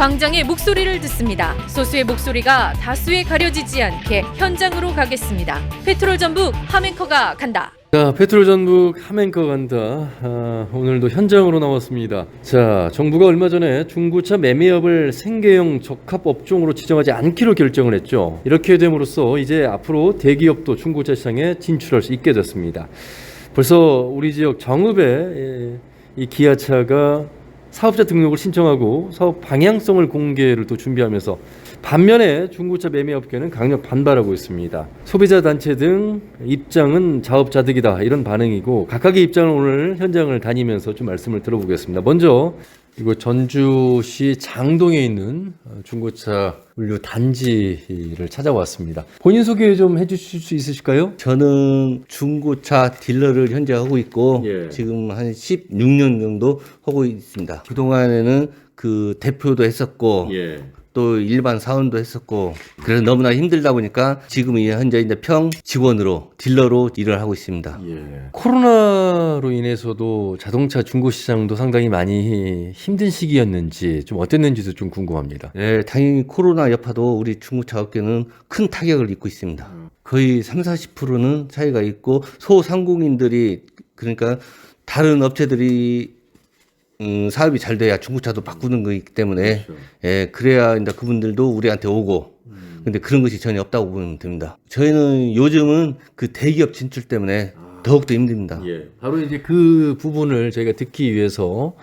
광장의 목소리를 듣습니다. 소수의 목소리가 다수에 가려지지 않게 현장으로 가겠습니다. 페트롤 전북 하멘커가 간다. 자, 페트롤 전북 하멘커 간다. 아, 오늘도 현장으로 나왔습니다. 자, 정부가 얼마 전에 중고차 매매업을 생계형 적합 업종으로 지정하지 않기로 결정을 했죠. 이렇게 됨으로써 이제 앞으로 대기업도 중고차 시장에 진출할 수 있게 됐습니다. 벌써 우리 지역 정읍에 예, 이 기아차가 사업자 등록을 신청하고 사업 방향성을 공개를 또 준비하면서 반면에 중고차 매매 업계는 강력 반발하고 있습니다. 소비자 단체 등 입장은 자업자득이다 이런 반응이고 각각의 입장을 오늘 현장을 다니면서 좀 말씀을 들어보겠습니다. 먼저 이거 전주시 장동에 있는 어, 중고차 물류 단지를 찾아왔습니다. 본인 소개 좀 해주실 수 있으실까요? 저는 중고차 딜러를 현재 하고 있고 예. 지금 한 16년 정도 하고 있습니다. 그동안에는 그 대표도 했었고 예. 또 일반 사원도 했었고 그래서 너무나 힘들다 보니까 지금 이 현재 이제 평 직원으로 딜러로 일을 하고 있습니다. 예. 코로나로 인해서도 자동차 중고 시장도 상당히 많이 힘든 시기였는지 좀 어땠는지도 좀 궁금합니다. 예, 당연히 코로나 여파도 우리 중고차 업계는 큰 타격을 입고 있습니다. 거의 3, 40%는 차이가 있고 소상공인들이 그러니까 다른 업체들이 음, 사업이 잘 돼야 중고차도 바꾸는 거기 때문에 예, 그래야 이제 그분들도 우리한테 오고 근데 그런 것이 전혀 없다고 보면 됩니다. 저희는 요즘은 그 대기업 진출 때문에 더욱더 힘듭니다. 예. 바로 이제 그 부분을 저희가 듣기 위해서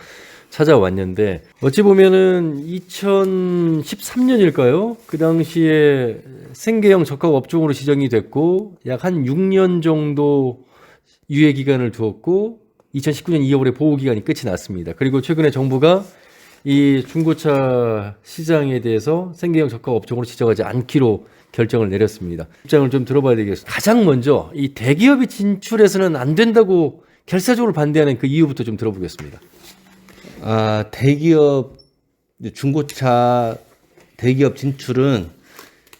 찾아왔는데 어찌 보면은 2013년일까요? 그 당시에 생계형 적합 업종으로 지정이 됐고 약 한 6년 정도 유예 기간을 두었고 2019년 2월에 보호 기간이 끝이 났습니다. 그리고 최근에 정부가 이 중고차 시장에 대해서 생계형 적합 업종으로 지정하지 않기로 결정을 내렸습니다. 입장을 좀 들어봐야 되겠습니다. 가장 먼저 이 대기업이 진출해서는 안 된다고 결사적으로 반대하는 그 이유부터 좀 들어보겠습니다. 아, 대기업, 중고차 대기업 진출은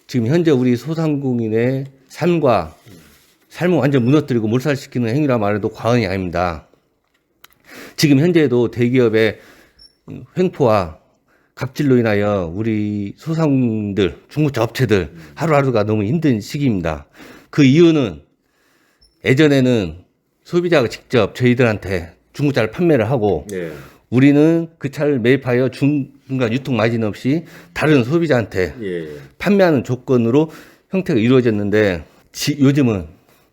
지금 현재 우리 소상공인의 삶과 삶을 완전 무너뜨리고 몰살시키는 행위라 말해도 과언이 아닙니다. 지금 현재도 대기업의 횡포와 갑질로 인하여 우리 소상공인들, 중고차 업체들 하루하루가 너무 힘든 시기입니다. 그 이유는 예전에는 소비자가 직접 저희들한테 중고차를 판매를 하고 네. 우리는 그 차를 매입하여 중간 유통 마진 없이 다른 소비자한테 예. 판매하는 조건으로 형태가 이루어졌는데 지- 요즘은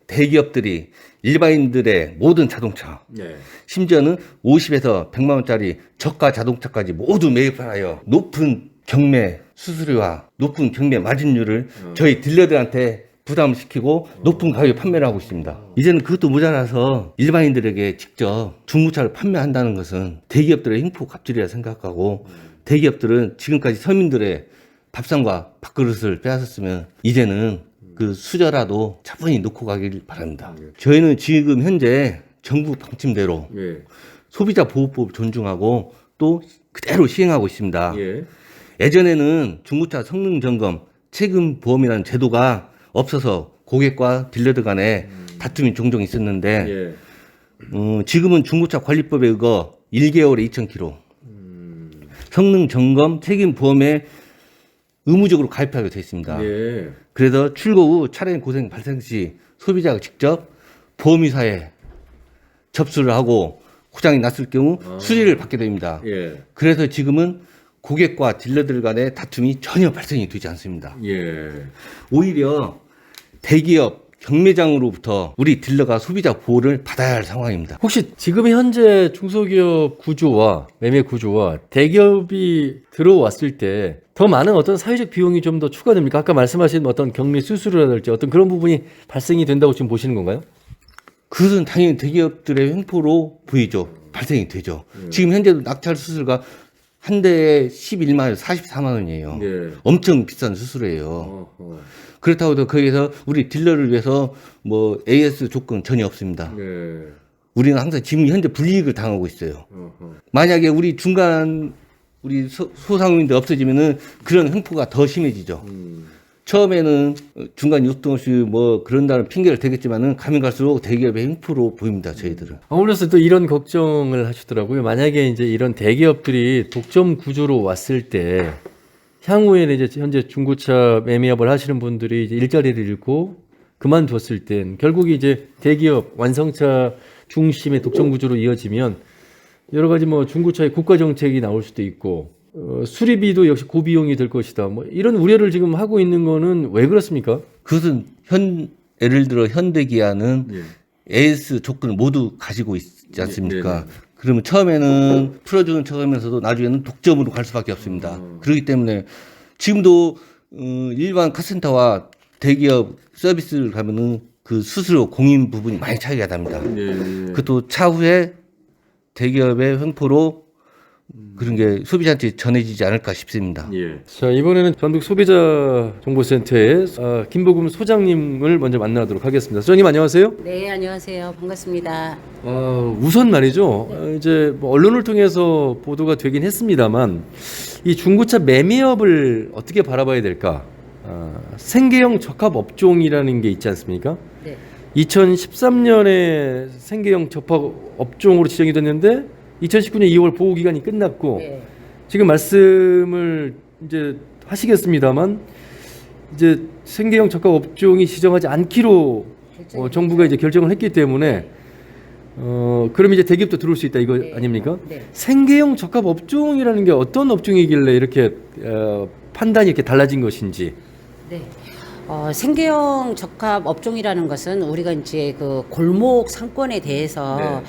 대기업들이 일반인들의 모든 자동차 네. 심지어는 50에서 100만 원짜리 저가 자동차까지 모두 매입하여 높은 경매 수수료와 높은 경매 마진율을 저희 딜러들한테 부담을 시키고 높은 가격에 판매를 하고 있습니다. 이제는 그것도 모자라서 일반인들에게 직접 중고차를 판매한다는 것은 대기업들의 횡포 갑질이라 생각하고 대기업들은 지금까지 서민들의 밥상과 밥그릇을 빼앗았으면 이제는 그 수저라도 차분히 놓고 가길 바랍니다. 저희는 지금 현재 정부 방침대로 예. 소비자 보호법 존중하고 또 그대로 시행하고 있습니다. 예. 예전에는 중고차 성능 점검 책임 보험이라는 제도가 없어서 고객과 딜러들 간에 다툼이 종종 있었는데 예. 어, 지금은 중고차 관리법에 의거 1개월에 2,000km 성능 점검 책임 보험에 의무적으로 가입하게 되어 있습니다. 예. 그래서 출고 후 차량 고생 발생 시 소비자가 직접 보험회사에 접수를 하고 고장이 났을 경우 수리를 받게 됩니다. 예. 그래서 지금은 고객과 딜러들 간의 다툼이 전혀 발생이 되지 않습니다. 예. 오히려 대기업 경매장으로부터 우리 딜러가 소비자 보호를 받아야 할 상황입니다. 혹시 지금 현재 중소기업 구조와 매매 구조와 대기업이 들어왔을 때 더 많은 어떤 사회적 비용이 좀 더 추가됩니까? 아까 말씀하신 어떤 경매 수수료라든지 어떤 그런 부분이 발생이 된다고 지금 보시는 건가요? 그것은 당연히 대기업들의 횡포로 보이죠. 발생이 되죠. 지금 현재도 낙찰 수수료가 한 대에 11만에서 44만 원이에요. 네. 엄청 비싼 수수료예요. 어허. 그렇다고 해서 거기에서 우리 딜러를 위해서 뭐 AS 조건 전혀 없습니다. 네. 우리는 항상 지금 현재 불이익을 당하고 있어요. 어허. 만약에 우리 중간 우리 소, 소상공인들 없어지면은 그런 횡포가 더 심해지죠. 음. 처음에는 중간 유통 없이 뭐 그런다는 핑계를 대겠지만은 가면 갈수록 대기업의 횡포로 보입니다. 저희들은. 아울러서 또 이런 걱정을 하시더라고요. 만약에 이제 이런 대기업들이 독점 구조로 왔을 때 향후에는 이제 현재 중고차 매매업을 하시는 분들이 이제 일자리를 잃고 그만뒀을 땐 결국 이제 대기업 완성차 중심의 독점 구조로 이어지면 여러 가지 뭐 중고차의 국가 정책이 나올 수도 있고 어, 수리비도 역시 고비용이 될 것이다. 뭐 이런 우려를 지금 하고 있는 거는 왜 그렇습니까? 그것은 현 예를 들어 현대기아는 AS 조건을 모두 가지고 있지 않습니까? 그러면 처음에는 풀어주는 척하면서도 나중에는 독점으로 갈 수밖에 없습니다. 그렇기 때문에 지금도 어, 일반 카센터와 대기업 서비스를 가면은 그 수수료 공인 부분이 많이 차이가 납니다. 그것도 차후에 대기업의 횡포로 그런 게 소비자한테 전해지지 않을까 싶습니다. 자 이번에는 전북 소비자 정보센터의 아, 김보금 소장님을 먼저 만나도록 하겠습니다. 소장님 안녕하세요. 네, 안녕하세요. 반갑습니다. 어, 우선 말이죠. 어, 이제 뭐 언론을 통해서 보도가 되긴 했습니다만 이 중고차 매매업을 어떻게 바라봐야 될까? 아, 생계형 적합 업종이라는 게 있지 않습니까? 네. 2013년에 생계형 적합 업종으로 지정이 됐는데 2019년 2월 보호 기간이 끝났고 네. 지금 말씀을 이제 하시겠습니다만 이제 생계형 적합 업종이 지정하지 않기로 어, 정부가 이제 결정을 했기 때문에 어 그럼 이제 대기업도 들어올 수 있다 이거 네. 아닙니까? 네. 생계형 적합 업종이라는 게 어떤 업종이길래 이렇게 어, 판단이 이렇게 달라진 것인지. 네. 어, 생계형 적합 업종이라는 것은 우리가 이제 그 골목 상권에 대해서 네.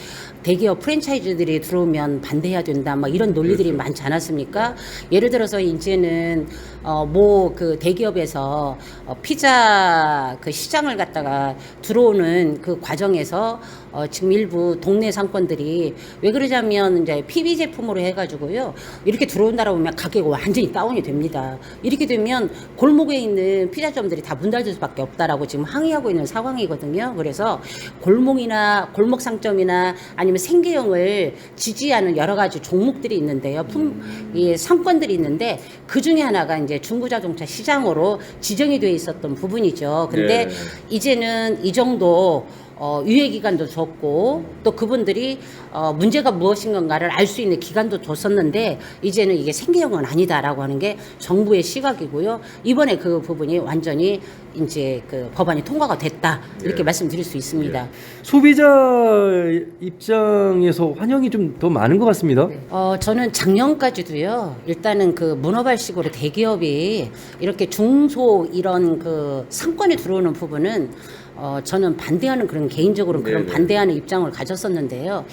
대기업 프랜차이즈들이 들어오면 반대해야 된다, 막 이런 논리들이 그렇죠. 많지 않았습니까? 예를 들어서 이제는 어, 뭐 그 대기업에서 어, 피자 그 시장을 갖다가 들어오는 그 과정에서 어, 지금 일부 동네 상권들이 왜 그러냐면 이제 PB 제품으로 해가지고요 이렇게 들어온다라고 하면 가격이 완전히 다운이 됩니다. 이렇게 되면 골목에 있는 피자점들이 다 문 닫을 수밖에 없다라고 지금 항의하고 있는 상황이거든요. 그래서 골목이나 골목 상점이나 아니면 생계형을 지지하는 여러 가지 종목들이 있는데요. 품, 이 상권들이 있는데 그 중에 하나가 이제 중고자동차 시장으로 지정이 돼 있었던 부분이죠. 근데 네. 이제는 이 정도 어, 유예 기간도 줬고 또 그분들이 어, 문제가 무엇인 건가를 알 수 있는 기간도 줬었는데 이제는 이게 생계형은 아니다라고 하는 게 정부의 시각이고요. 이번에 그 부분이 완전히 이제 그 법안이 통과가 됐다 이렇게 네. 말씀드릴 수 있습니다. 소비자 입장에서 환영이 좀 더 많은 것 같습니다. 어, 저는 작년까지도요, 일단은 그 문어발식으로 대기업이 이렇게 중소 이런 그 상권에 들어오는 부분은 어, 저는 반대하는 그런 개인적으로 그런 네네. 반대하는 입장을 가졌었는데요.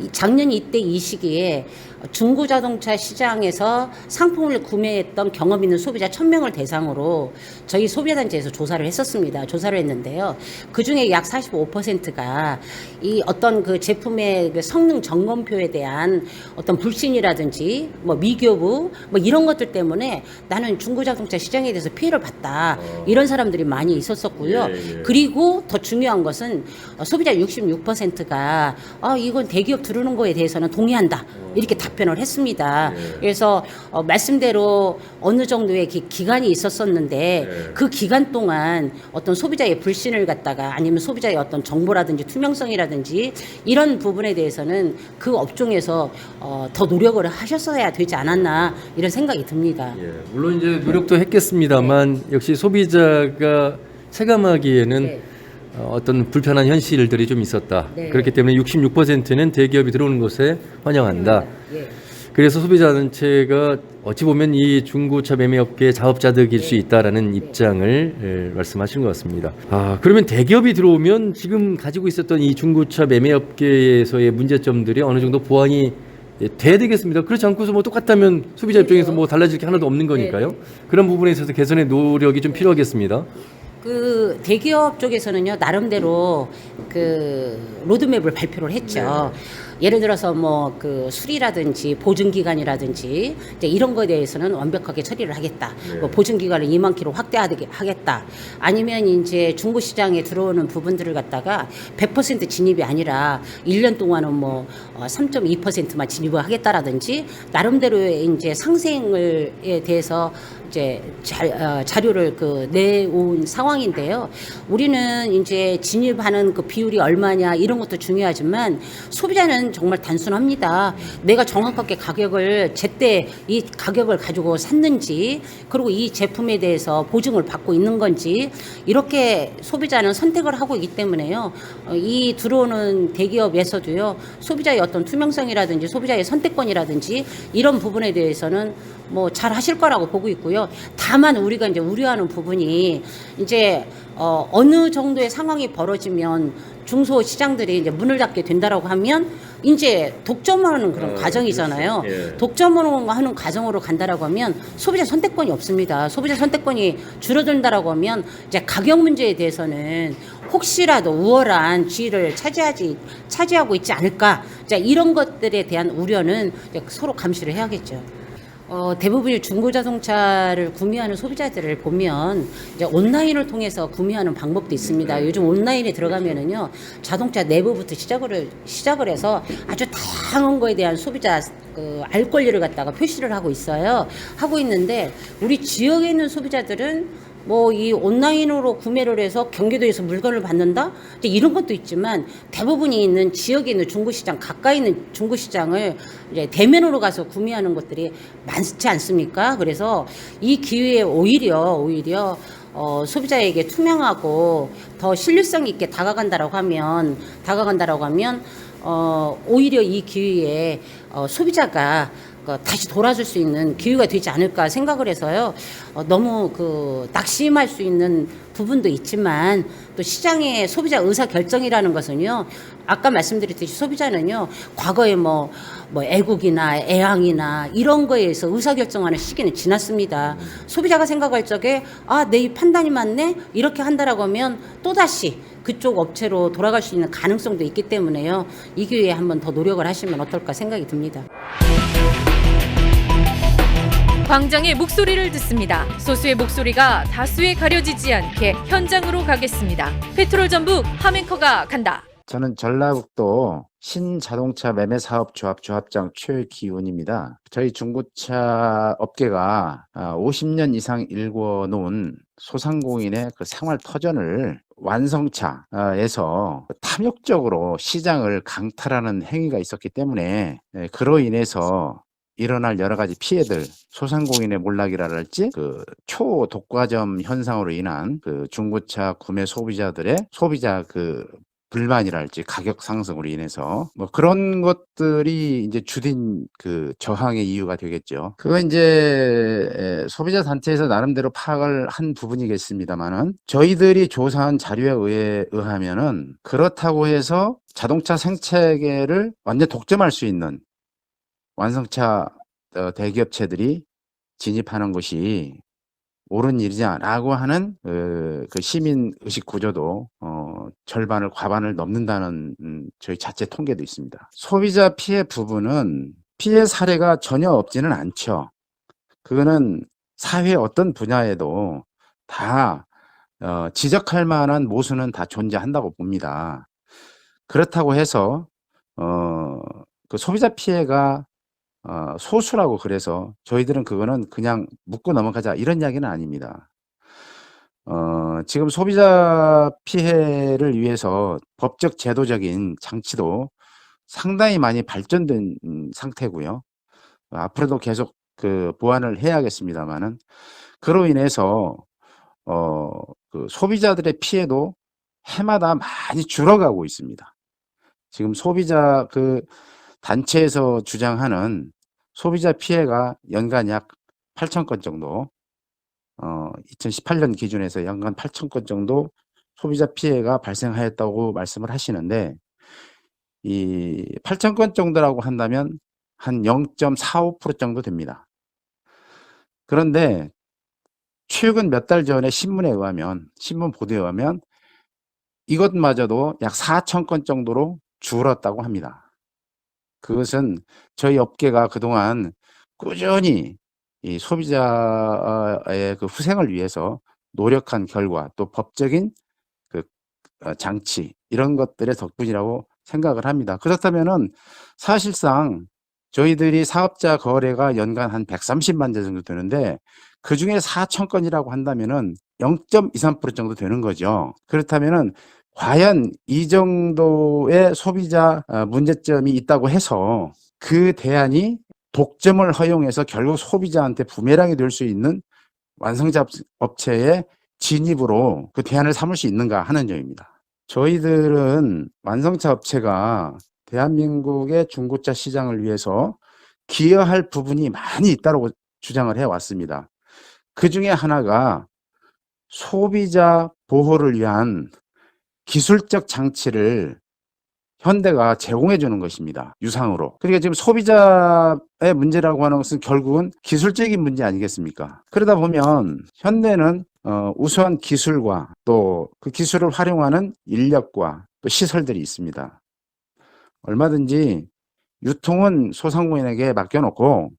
이 작년 이때 이 시기에 중고 자동차 시장에서 상품을 구매했던 경험 있는 소비자 1000명을 대상으로 저희 소비자단체에서 조사를 했었습니다. 조사를 했는데요. 그 중에 약 45%가 이 어떤 그 제품의 그 성능 점검표에 대한 어떤 불신이라든지 뭐 미교부 뭐 이런 것들 때문에 나는 중고 자동차 시장에 대해서 피해를 봤다. 이런 사람들이 많이 있었었고요. 어. 예, 예. 그리고 더 중요한 것은 어, 소비자 66%가 아, 이건 대기업 들어오는 거에 대해서는 동의한다. 이렇게 답변을 했습니다. 예. 그래서 어, 말씀대로 어느 정도의 기, 기간이 있었었는데 예. 그 기간 동안 어떤 소비자의 불신을 갖다가 아니면 소비자의 어떤 정보라든지 투명성이라든지 이런 부분에 대해서는 그 업종에서 어, 더 노력을 하셨어야 되지 않았나 이런 생각이 듭니다. 예, 물론 이제 노력도 했겠습니다만 역시 소비자가 체감하기에는 네. 어, 어떤 불편한 현실들이 좀 있었다. 네. 그렇기 때문에 66%는 대기업이 들어오는 것에 환영한다. 예. 그래서 소비자 단체가 어찌 보면 이 중고차 매매업계의 자업자득일 수 있다라는 입장을 예, 말씀하신 것 같습니다. 아 그러면 대기업이 들어오면 지금 가지고 있었던 이 중고차 매매업계에서의 문제점들이 어느 정도 보완이 예, 돼야 되겠습니다. 그렇지 않고서 뭐 똑같다면 소비자 입장에서 뭐 달라질 게 하나도 없는 거니까요. 그런 부분에 있어서 개선의 노력이 좀 필요하겠습니다. 그 대기업 쪽에서는요 나름대로 그그 로드맵을 발표를 했죠. 예를 들어서 뭐 그 수리라든지 보증 기간이라든지 이제 이런 거에 대해서는 완벽하게 처리를 하겠다. 뭐 보증 기간을 2만 킬로 확대하겠다. 아니면 이제 중고 시장에 들어오는 부분들을 갖다가 100% 진입이 아니라 1년 동안은 뭐 3.2%만 진입을 하겠다라든지 나름대로의 이제 상생을에 대해서 이제 자, 어, 자료를 그 내온 상황인데요. 우리는 이제 진입하는 그 비율이 얼마냐 이런 것도 중요하지만 소비자는 정말 단순합니다. 내가 정확하게 가격을 제때 이 가격을 가지고 샀는지 그리고 이 제품에 대해서 보증을 받고 있는 건지 이렇게 소비자는 선택을 하고 있기 때문에요. 어, 이 들어오는 대기업에서도요. 소비자의 어떤 투명성이라든지 소비자의 선택권이라든지 이런 부분에 대해서는 뭐 잘 하실 거라고 보고 있고요. 다만 우리가 이제 우려하는 부분이 이제 어 어느 정도의 상황이 벌어지면 중소 시장들이 이제 문을 닫게 된다라고 하면 이제 독점하는 그런 어, 과정이잖아요. 그렇죠. 예. 독점으로 하는 과정으로 간다라고 하면 소비자 선택권이 없습니다. 소비자 선택권이 줄어든다라고 하면 이제 가격 문제에 대해서는 혹시라도 우월한 지위를 차지하지 차지하고 있지 않을까. 자, 이런 것들에 대한 우려는 서로 감시를 해야겠죠. 어, 대부분의 중고 자동차를 구매하는 소비자들을 보면 이제 온라인을 통해서 구매하는 방법도 있습니다. 요즘 온라인에 들어가면은요 자동차 내부부터 시작을 시작을 해서 아주 다양한 거에 대한 소비자 그, 알 권리를 갖다가 표시를 하고 있어요. 하고 있는데 우리 지역에 있는 소비자들은 뭐 이 온라인으로 구매를 해서 경기도에서 물건을 받는다 이런 것도 있지만 대부분이 있는 지역에 있는 중고시장 가까이 있는 중고시장을 이제 대면으로 가서 구매하는 것들이 많지 않습니까? 그래서 이 기회에 오히려 오히려 어, 소비자에게 투명하고 더 신뢰성 있게 다가간다라고 하면 다가간다라고 하면 어, 오히려 이 기회에 어, 소비자가 그 다시 돌아줄 수 있는 기회가 되지 않을까 생각을 해서요. 어, 너무 그 낙심할 수 있는 부분도 있지만 또 시장의 소비자 의사 결정이라는 것은요. 아까 말씀드렸듯이 소비자는요. 과거에 뭐, 뭐 애국이나 애항이나 이런 거에 의해서 의사 결정하는 시기는 지났습니다. 소비자가 생각할 적에 아, 내이 판단이 맞네? 이렇게 한다라고 하면 또다시 그쪽 업체로 돌아갈 수 있는 가능성도 있기 때문에요. 이 기회에 한번 더 노력을 하시면 어떨까 생각이 듭니다. 광장의 목소리를 듣습니다. 소수의 목소리가 다수에 가려지지 않게 현장으로 가겠습니다. 페트롤 전북 하멘커가 간다. 저는 전라북도 신자동차 매매사업조합 조합장 최기훈입니다. 저희 중고차 업계가 50년 이상 일궈놓은 소상공인의 그 생활 터전을 완성차에서 탐욕적으로 시장을 강탈하는 행위가 있었기 때문에 예, 그로 인해서 일어날 여러 가지 피해들, 소상공인의 몰락이랄지 그 초독과점 현상으로 인한 그 중고차 구매 소비자들의 소비자 그 불만이랄지 가격 상승으로 인해서 뭐 그런 것들이 이제 주된 그 저항의 이유가 되겠죠. 그거 이제 에, 소비자 단체에서 나름대로 파악을 한 부분이겠습니다만은 저희들이 조사한 자료에 의해 의하면은 그렇다고 해서 자동차 생태계를 완전 독점할 수 있는 완성차 어, 대기업체들이 진입하는 것이 옳은 일이냐라고 하는 그, 그 시민 의식 구조도 어, 절반을 과반을 넘는다는 음, 저희 자체 통계도 있습니다. 소비자 피해 부분은 피해 사례가 전혀 없지는 않죠. 그거는 사회 어떤 분야에도 다 어, 지적할 만한 모순은 다 존재한다고 봅니다. 그렇다고 해서 어, 그 소비자 피해가 어, 소수라고 그래서 저희들은 그거는 그냥 묻고 넘어가자 이런 이야기는 아닙니다. 어, 지금 소비자 피해를 위해서 법적 제도적인 장치도 상당히 많이 발전된 음, 상태고요. 어, 앞으로도 계속 그 보완을 해야겠습니다만은 그로 인해서 어, 그 소비자들의 피해도 해마다 많이 줄어가고 있습니다. 지금 소비자 그 단체에서 주장하는 소비자 피해가 연간 약 8천 건 정도, 어, 2018년 기준에서 연간 8천 건 정도 소비자 피해가 발생하였다고 말씀을 하시는데, 이 8천 건 정도라고 한다면 한 0.45% 정도 됩니다. 그런데 최근 몇 달 전에 신문에 의하면, 신문 보도에 의하면 이것마저도 약 4천 건 정도로 줄었다고 합니다. 그것은 저희 업계가 그동안 꾸준히 이 소비자의 그 후생을 위해서 노력한 결과 또 법적인 그 어, 장치 이런 것들의 덕분이라고 생각을 합니다. 그렇다면은 사실상 저희들이 사업자 거래가 연간 한 130만 대 정도 되는데 그 중에 4천 건이라고 한다면은 0.23% 정도 되는 거죠. 그렇다면은 과연 이 정도의 소비자 어, 문제점이 있다고 해서 그 대안이 독점을 허용해서 결국 소비자한테 부메랑이 될 수 있는 완성자 업- 업체의 진입으로 그 대안을 삼을 수 있는가 하는 점입니다. 저희들은 완성차 업체가 대한민국의 중고차 시장을 위해서 기여할 부분이 많이 있다고 주장을 해왔습니다. 그 중에 하나가 소비자 보호를 위한 기술적 장치를 현대가 제공해 주는 것입니다. 유상으로. 그러니까 지금 소비자의 문제라고 하는 것은 결국은 기술적인 문제 아니겠습니까? 그러다 보면 현대는 어, 우수한 기술과 또 그 기술을 활용하는 인력과 또 시설들이 있습니다. 얼마든지 유통은 소상공인에게 맡겨놓고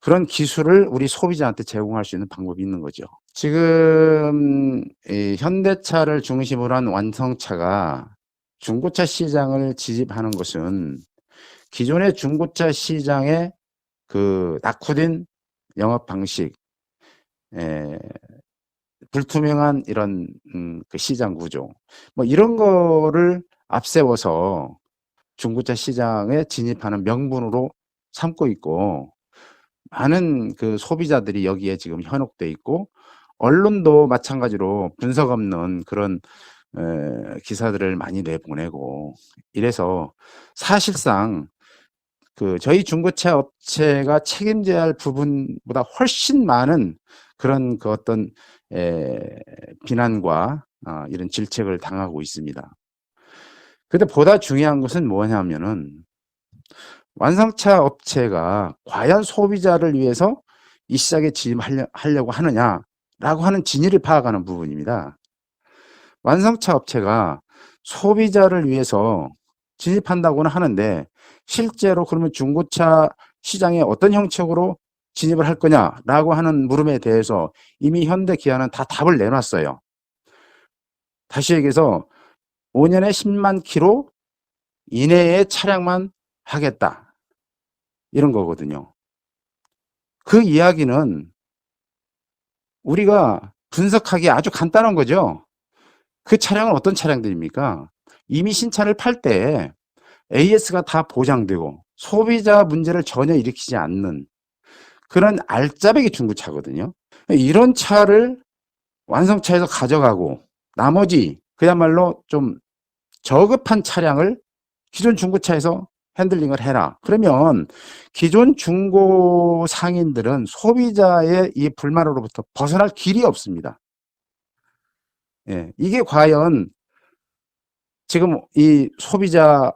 그런 기술을 우리 소비자한테 제공할 수 있는 방법이 있는 거죠. 지금 이 현대차를 중심으로 한 완성차가 중고차 시장을 지집하는 것은 기존의 중고차 시장의 그 낙후된 영업 방식, 에, 불투명한 이런 음, 그 시장 구조, 뭐 이런 거를 앞세워서 중고차 시장에 진입하는 명분으로 삼고 있고 많은 그 소비자들이 여기에 지금 현혹돼 있고 언론도 마찬가지로 분석 없는 그런 에, 기사들을 많이 내보내고 이래서 사실상 그 저희 중고차 업체가 책임져야 할 부분보다 훨씬 많은 그런 그 어떤 에, 비난과 아, 이런 질책을 당하고 있습니다. 근데 보다 중요한 것은 뭐냐면은 완성차 업체가 과연 소비자를 위해서 이 시장에 진입하려고 하느냐 라고 하는 진위를 파악하는 부분입니다. 완성차 업체가 소비자를 위해서 진입한다고는 하는데 실제로 그러면 중고차 시장에 어떤 형식으로 진입을 할 거냐라고 하는 물음에 대해서 이미 현대 기아는 다 답을 내놨어요. 다시 얘기해서 5년에 10만 킬로 이내의 차량만 하겠다. 이런 거거든요. 그 이야기는 우리가 분석하기 아주 간단한 거죠. 그 차량은 어떤 차량들입니까? 이미 신차를 팔 때 AS가 다 보장되고 소비자 문제를 전혀 일으키지 않는 그런 알짜배기 중고차거든요. 이런 차를 완성차에서 가져가고 나머지 그야말로 좀 저급한 차량을 기존 중고차에서 핸들링을 해라. 그러면 기존 중고 상인들은 소비자의 이 불만으로부터 벗어날 길이 없습니다. 예, 이게 과연 지금 이 소비자를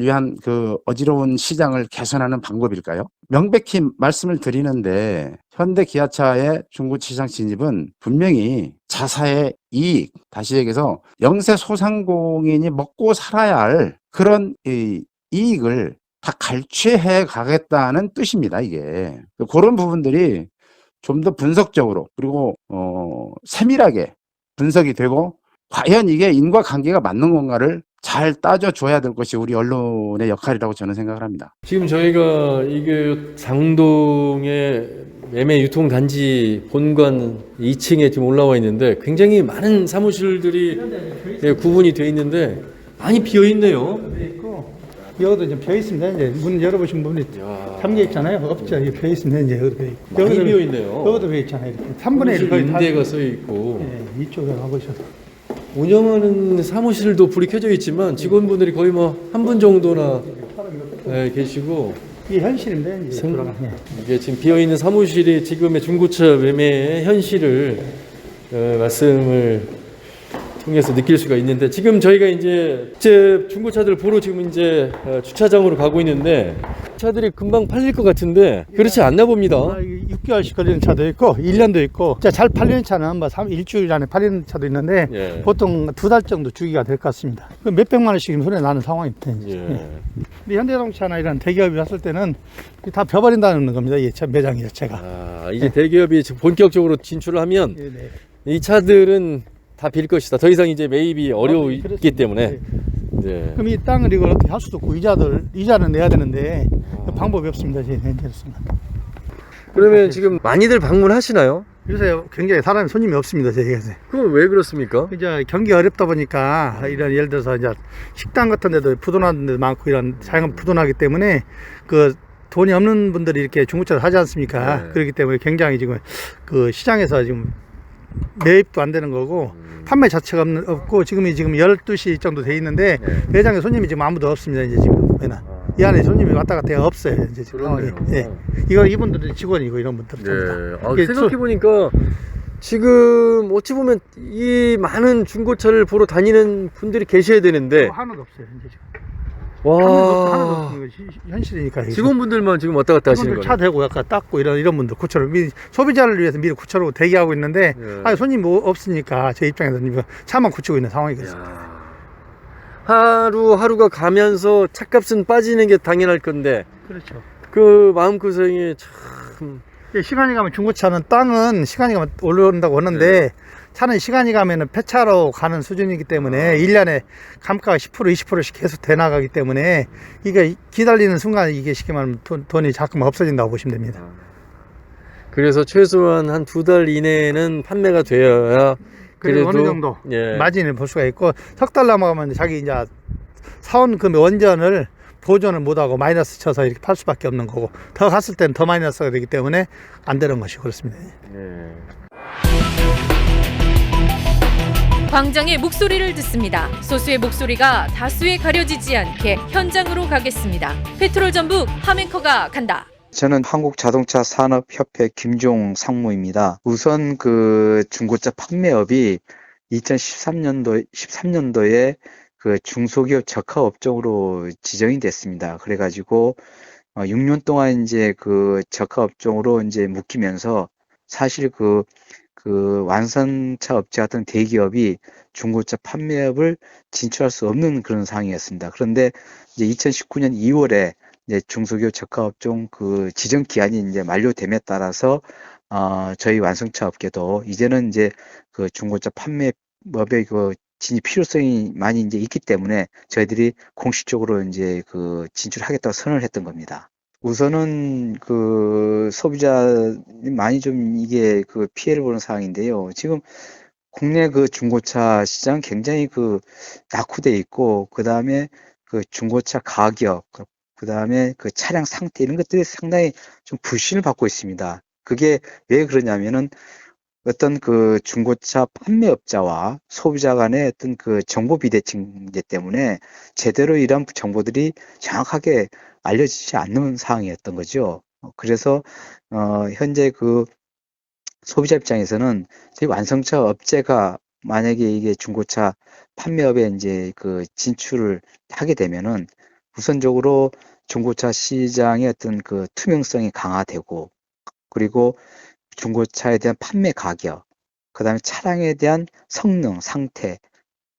위한 그 어지러운 시장을 개선하는 방법일까요? 명백히 말씀을 드리는데 현대 기아차의 중고 시장 진입은 분명히 자사의 이익, 다시 얘기해서 영세 소상공인이 먹고 살아야 할 그런 이 이익을 다 갈취해 가겠다는 뜻입니다, 이게. 그런 부분들이 좀 더 분석적으로 그리고 어 세밀하게 분석이 되고 과연 이게 인과 관계가 맞는 건가를 잘 따져줘야 될 것이 우리 언론의 역할이라고 저는 생각을 합니다. 지금 저희가 이게 장동의 매매 유통 단지 본관 2층에 지금 올라와 있는데 굉장히 많은 사무실들이 예, 구분이 돼 있는데 많이 비어 있네요. 있고 여기도 이제 펴 있습니다. 이제 문 열어보신 분이 잠겨 있잖아요. 없죠. 여기 펴 있습니다. 이제 여기도 펴 있고. 많이 비어 있네요. 여기도 펴 있잖아요. 이렇게 3분의 1 거의 다. 임대가 써 있고 예, 이쪽에 가보셔서. 운영하는 사무실도 불이 켜져 있지만 직원분들이 거의 뭐 한 분 정도나 예, 계시고 이게 현실입니다. 이제 생- 돌아가. 예. 이게 지금 비어 있는 사무실이 지금의 중고차 매매의 현실을 어, 말씀을 통해서 느낄 수가 있는데 지금 저희가 이제 제 중고차들 보러 지금 이제 어, 주차장으로 가고 있는데 차들이 금방 팔릴 것 같은데 그렇지 않나 봅니다. 아, 이게 6개월씩 걸리는 차도 있고 1년도 있고 잘 팔리는 차는 뭐 3, 일주일 안에 팔리는 차도 있는데 예. 보통 두 달 정도 주기가 될 것 같습니다. 그 몇백만 원씩 손에 나는 상황입니다. 이제. 예. 근데 현대자동차나 이런 대기업이 왔을 때는 다 벼버린다는 겁니다. 이 차 매장 자체가. 아, 이제 대기업이 지금 본격적으로 진출을 하면 예, 네. 이 차들은 다 빌 것이다. 더 이상 이제 매입이 어려우기 그렇습니다. 때문에. 네. 네. 그럼 이 땅을 이걸 어떻게 할 수도 없고 이자들 이자는 내야 되는데 그 방법이 없습니다. 제 현재로서는. 그러면 지금 많이들 방문하시나요? 요새 굉장히 사람이 손님이 없습니다. 제가 그건 왜 그렇습니까? 이제 경기 어렵다 보니까 이런 예를 들어서 이제 식당 같은 데도 부도나는 데도 많고 이런 자영업 부도나기 때문에 그 돈이 없는 분들이 이렇게 중고차를 사지 않습니까? 네. 그렇기 때문에 굉장히 지금 그 시장에서 지금 매입도 안 되는 거고 판매 자체가 없는, 없고 지금이 지금 12시 정도 돼 있는데 네. 매장에 손님이 지금 아무도 없습니다. 이제 지금 보면은 이 안에 손님이 왔다 갔다 해가 없어요. 이제 지금. 상황이. 예. 이거 이분들은 직원이고 이런 분들. 네. 아, 이게 생각해 보니까 지금 어찌 보면 이 많은 중고차를 보러 다니는 분들이 계셔야 되는데 또 하나도 없어요. 이제 지금. 와 현실이니까. 이게. 직원분들만 지금 왔다 갔다 하시는 직원들 거예요. 차 대고 약간 닦고 이런 이런 분들 미리 소비자를 위해서 미리 고쳐로 대기하고 있는데 예. 아 손님 뭐 없으니까 제 입장에서는 이거 차만 고치고 있는 상황이거든요. 야. 하루 하루가 가면서 차값은 빠지는 게 당연할 건데 그렇죠. 그 마음 고생이 참 예, 시간이 가면 중고차는 땅은 시간이 가면 올라온다고 하는데 차는 시간이 가면은 폐차로 가는 수준이기 때문에 일 1년에 감가가 10% 20%씩 계속 돼 나가기 때문에 이게 기다리는 순간 이게 쉽게 말하면 돈, 돈이 자꾸만 없어진다고 보시면 됩니다. 그래서 최소한 한 두 달 이내에는 판매가 되어야 그래도 어느 정도 예. 마진을 볼 수가 있고 석달 넘어가면 자기 이제 사온 그 원전을 보존을 못하고 마이너스 쳐서 이렇게 팔 수밖에 없는 거고 더 갔을 때는 더 마이너스가 되기 때문에 안 되는 것이 그렇습니다. 예. 광장의 목소리를 듣습니다. 소수의 목소리가 다수에 가려지지 않게 현장으로 가겠습니다. 페트롤 전북 하멘커가 간다. 저는 한국자동차 산업협회 김종 상무입니다. 우선 그 중고차 판매업이 2013년도 13년도에 그 중소기업 적화 업종으로 지정이 됐습니다. 그래가지고 어, 6년 동안 이제 그 적화 업종으로 이제 묶이면서 사실 그, 그 완선차 업체 같은 대기업이 중고차 판매업을 진출할 수 없는 그런 상황이었습니다. 그런데 이제 2019년 2월에 이제 중소기업 적화업종 그 지정 기한이 이제 만료됨에 따라서 어 저희 완성차 업계도 이제는 이제 그 중고차 판매법의 그 진입 필요성이 많이 이제 있기 때문에 저희들이 공식적으로 이제 그 진출하겠다고 선언을 했던 겁니다. 우선은 그 소비자 많이 좀 이게 그 피해를 보는 상황인데요. 지금 국내 그 중고차 시장 굉장히 그 낙후돼 있고 그 다음에 그 중고차 가격 그그 다음에 그 차량 상태 이런 것들이 상당히 좀 불신을 받고 있습니다. 그게 왜 그러냐면은 어떤 그 중고차 판매업자와 소비자 간의 어떤 그 정보 비대칭제 때문에 제대로 이런 정보들이 정확하게 알려지지 않는 상황이었던 거죠. 어, 그래서 어 현재 그 소비자 입장에서는 완성차 업체가 만약에 이게 중고차 판매업에 이제 그 진출을 하게 되면은 우선적으로 중고차 시장의 어떤 그 투명성이 강화되고 그리고 중고차에 대한 판매 가격, 그 다음에 차량에 대한 성능, 상태,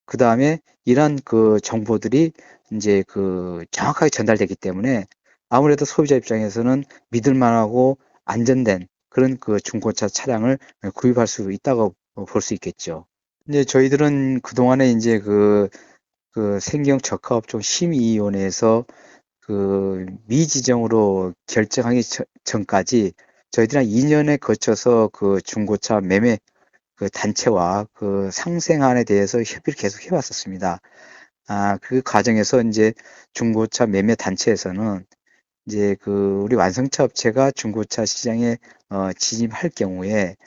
그 다음에 이러한 그 정보들이 이제 그 정확하게 전달되기 때문에 아무래도 소비자 입장에서는 믿을만하고 안전된 그런 그 중고차 차량을 구입할 수 있다고 볼 수 있겠죠. 이제 저희들은 그동안에 이제 그, 그 생경 적합업종 심의위원회에서 그 미지정으로 결정하기 전- 전까지 저희들이 한 2년에 거쳐서 그 중고차 매매 그 단체와 그 상생안에 대해서 협의를 계속 해왔었습니다. 아, 그 과정에서 이제 중고차 매매 단체에서는 이제 그 우리 완성차 업체가 중고차 시장에 어, 진입할 경우에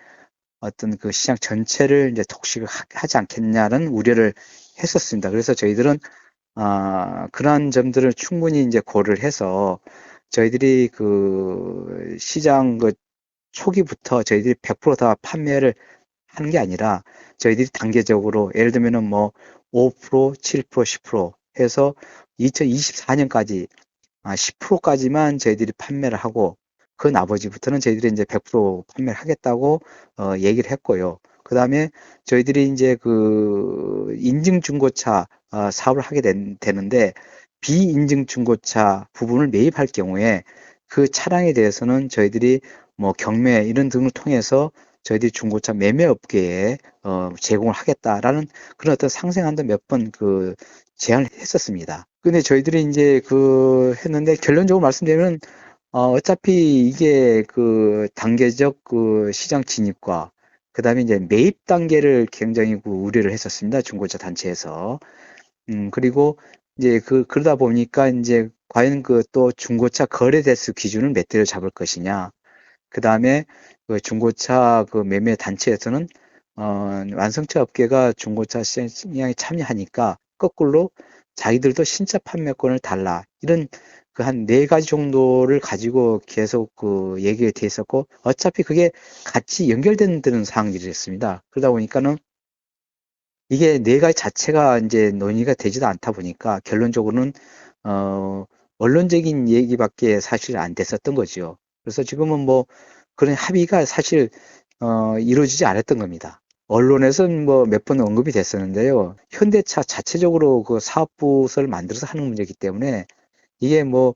어떤 그 시장 전체를 이제 독식을 하- 하지 않겠냐는 우려를 했었습니다. 그래서 저희들은 아, 그러한 점들을 충분히 이제 고려를 해서 저희들이 그 시장 그 초기부터 저희들이 100%다 판매를 하는 게 아니라 저희들이 단계적으로 예를 들면은 뭐 5%, 7%, 10% 해서 2024년까지 아, 10%까지만 저희들이 판매를 하고 그 나머지부터는 저희들이 이제 100% 판매를 하겠다고 어, 얘기를 했고요. 그 다음에 저희들이 이제 그 인증 중고차 어, 사업을 하게 된, 되는데 비인증 중고차 부분을 매입할 경우에 그 차량에 대해서는 저희들이 뭐 경매 이런 등을 통해서 저희들이 중고차 매매 업계에 어, 제공을 하겠다라는 그런 어떤 상생한도 몇 번 그 제안을 했었습니다. 근데 저희들이 이제 그 했는데 결론적으로 말씀드리면 어, 어차피 이게 그 단계적 그 시장 진입과 그 다음에 이제 매입 단계를 굉장히 그 우려를 했었습니다. 중고차 단체에서. 음, 그리고 이제 그, 그러다 보니까 이제 과연 그 또 중고차 거래 대수 기준을 몇 대로 잡을 것이냐. 그 다음에 그 중고차 그 매매 단체에서는 어, 완성차 업계가 중고차 시장에 참여하니까 거꾸로 자기들도 신차 판매권을 달라. 이런 그 한 네 가지 정도를 가지고 계속 그 얘기가 돼 있었고 어차피 그게 같이 연결되는 사항들이었습니다. 그러다 보니까는 이게 네 가지 자체가 이제 논의가 되지도 않다 보니까 결론적으로는 어 언론적인 얘기밖에 사실 안 됐었던 거죠. 그래서 지금은 뭐 그런 합의가 사실 어 이루어지지 않았던 겁니다. 언론에서는 뭐 몇 번 언급이 됐었는데요. 현대차 자체적으로 그 사업부서를 만들어서 하는 문제이기 때문에 이게 뭐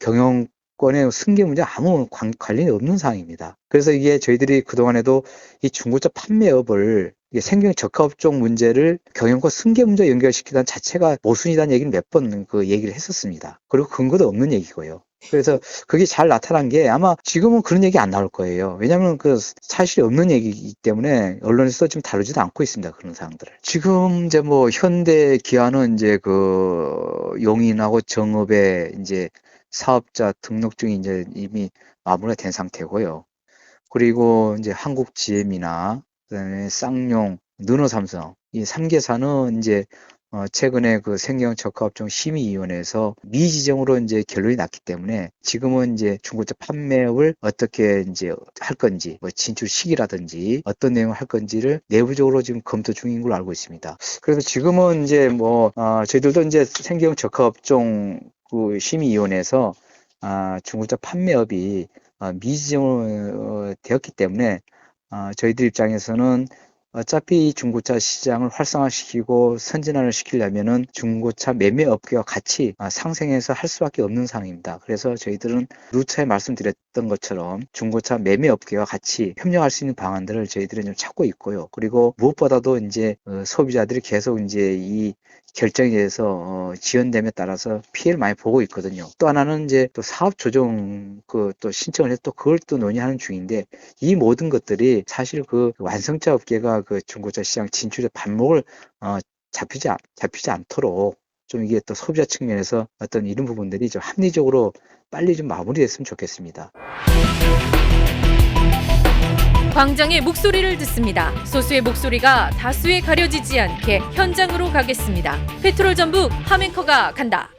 경영권의 승계 문제 아무 관, 관련이 없는 사항입니다. 그래서 이게 저희들이 그동안에도 이 중고차 판매업을 생경 적합업종 문제를 경영권 승계 문제 연결시키다는 자체가 모순이라는 얘기를 몇 번 그 얘기를 했었습니다. 그리고 근거도 없는 얘기고요. 그래서 그게 잘 나타난 게 아마 지금은 그런 얘기 안 나올 거예요. 왜냐하면 그 사실이 없는 얘기이기 때문에 언론에서 지금 다루지도 않고 있습니다. 그런 사항들을. 지금 이제 뭐 현대 기아는 이제 그 용인하고 정읍에 이제 사업자 등록증이 이제 이미 마무리가 된 상태고요. 그리고 이제 한국 GM이나 그다음에 쌍용, 느노삼성 이 3개사는 이제 어, 최근에 그 생경 적합업종 심의위원회에서 미지정으로 이제 결론이 났기 때문에 지금은 이제 중고차 판매업을 어떻게 이제 할 건지, 뭐 진출 시기라든지 어떤 내용을 할 건지를 내부적으로 지금 검토 중인 걸로 알고 있습니다. 그래서 지금은 이제 뭐, 어, 저희들도 이제 생경 적합업종 그 심의위원회에서 아, 중고차 판매업이 어, 미지정으로 어, 되었기 때문에 어, 저희들 입장에서는 어차피 중고차 시장을 활성화시키고 선진화를 시키려면은 중고차 매매 업계와 같이 아, 상생해서 할 수밖에 없는 상황입니다. 그래서 저희들은 루트에 말씀드렸던 것처럼 중고차 매매 업계와 같이 협력할 수 있는 방안들을 저희들은 좀 찾고 있고요. 그리고 무엇보다도 이제 어, 소비자들이 계속 이제 이 결정에 대해서 어, 지연됨에 따라서 피해를 많이 보고 있거든요. 또 하나는 이제 또 사업 조정 그 또 신청을 해서 또 그걸 또 논의하는 중인데 이 모든 것들이 사실 그 완성차 업계가 그 중고차 시장 진출의 반목을 어, 잡히지 않- 잡히지 않도록 좀 이게 또 소비자 측면에서 어떤 이런 부분들이 좀 합리적으로 빨리 좀 마무리됐으면 좋겠습니다. 광장의 목소리를 듣습니다. 소수의 목소리가 다수에 가려지지 않게 현장으로 가겠습니다. 페트롤 전북 하앵커가 간다.